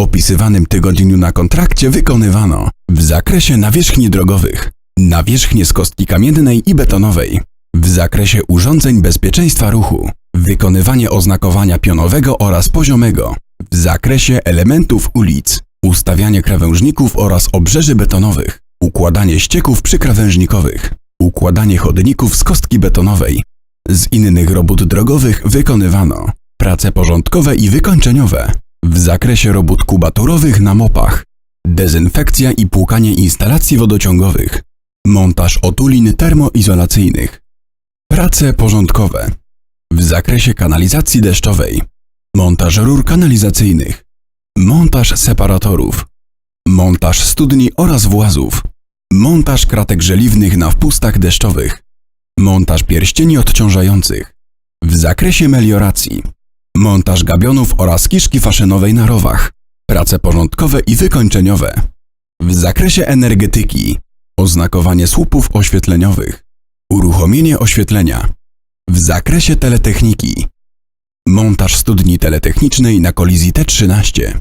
opisywanym tygodniu na kontrakcie wykonywano w zakresie nawierzchni drogowych, nawierzchnie z kostki kamiennej i betonowej, w zakresie urządzeń bezpieczeństwa ruchu, wykonywanie oznakowania pionowego oraz poziomego, w zakresie elementów ulic, ustawianie krawężników oraz obrzeży betonowych, układanie ścieków przykrawężnikowych, układanie chodników z kostki betonowej. Z innych robót drogowych wykonywano prace porządkowe i wykończeniowe w zakresie robót kubaturowych na mopach, dezynfekcja i płukanie instalacji wodociągowych, montaż otulin termoizolacyjnych, prace porządkowe. W zakresie kanalizacji deszczowej, montaż rur kanalizacyjnych, montaż separatorów, montaż studni oraz włazów, montaż kratek żeliwnych na wpustach deszczowych, montaż pierścieni odciążających, w zakresie melioracji, montaż gabionów oraz kiszki faszynowej na rowach, prace porządkowe i wykończeniowe, w zakresie energetyki, oznakowanie słupów oświetleniowych, uruchomienie oświetlenia, w zakresie teletechniki, montaż studni teletechnicznej na kolizji T13,